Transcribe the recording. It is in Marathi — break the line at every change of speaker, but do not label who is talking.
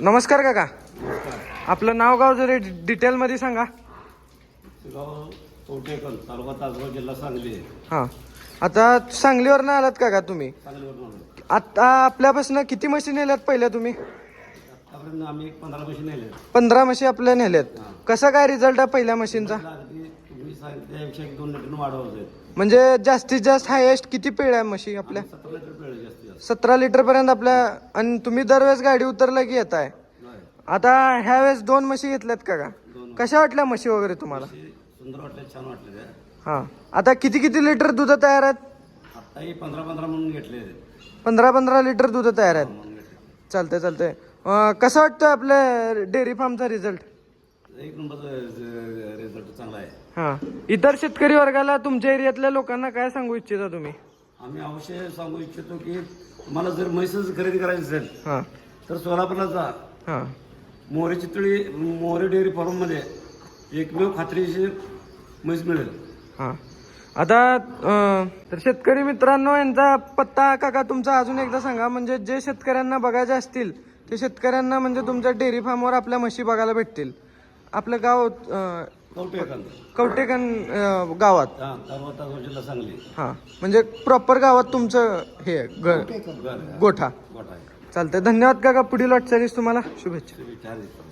नमस्कार काका. आपलं नाव गाव जरी डिटेलमध्ये सांगा.
गाव कवटेकन तालुका तासगाव जिल्हा सांगली. आहे.
हां. आता सांगलीवरनं आलात काका तुम्ही.
सांगलीवरून आलो.
आता आपल्यापासून किती म्हशी नेल्यात पहिल्या तुम्ही?
आतापर्यंत आम्ही एक पंधरा नेले
पंधरा म्हशी आपल्या नेल्यात. कसा काय रिझल्ट आहे पहिल्या मशीनचा
एक दोन लिटर
म्हणजे जास्तीत जास्त हायेस्ट किती आहे म्हशी आपल्या?
सतरा लिटर
सतरा पर्यंत आपल्या आणि तुम्ही दरवेळेस गाडी उतरला की येत आहे
नाही.
आता ह्या वेळेस दोन म्हशी घेतल्यात काका
दोन.
कशा वाटल्या म्हशी वगैरे तुम्हाला?
सुंदर वाटले छान वाटले
हां. आता किती किती लिटर दूध तयार आहेत?
आत्ताही पंधरा पंधरा म्हणून घेतले
पंधरा पंधरा लिटर दूध तयार आहेत.
म्हणून घेतले.
चालतंय चालतंय. अं, कसं वाटतं आपल्या डेअरी फार्मचा रिझल्ट?
एक नंबर रिझल्ट चांगला आहे.
हां. इतर शेतकरी वर्गाला तुमच्या एरियातल्या लोकांना काय सांगू इच्छिता तुम्ही?
आम्ही अवश्य सांगू इच्छितो की तुम्हाला जर म्हैसच खरेदी करायची असेल
हां.
तर सोलापूरला जा.
हां.
मोरे चितळी मोरे डेअरी फार्ममध्ये एकमेव खात्रीशीर म्हैस मिळेल.
हां. आता अं, तर शेतकरी मित्रांनो यांचा पत्ता काका तुमचा अजून एकदा सांगा. म्हणजे जे शेतकऱ्यांना बघायचे असतील ते शेतकऱ्यांना म्हणजे तुमच्या डेअरी फार्मवर आपल्या म्हशी बघायला भेटतील. आपलं गाव अं,
कवटेकन
कवटेकन अं, गावात.
हा जिल्हा सांगली.
हां म्हणजे प्रॉपर गावात तुमचं हे आहे, घर
घर
गोठा.
गोठा आहे.
चालतंय. धन्यवाद काका पुढील वाटचालीस तुम्हाला. शुभेच्छा.
तुम्ही चार दिवसात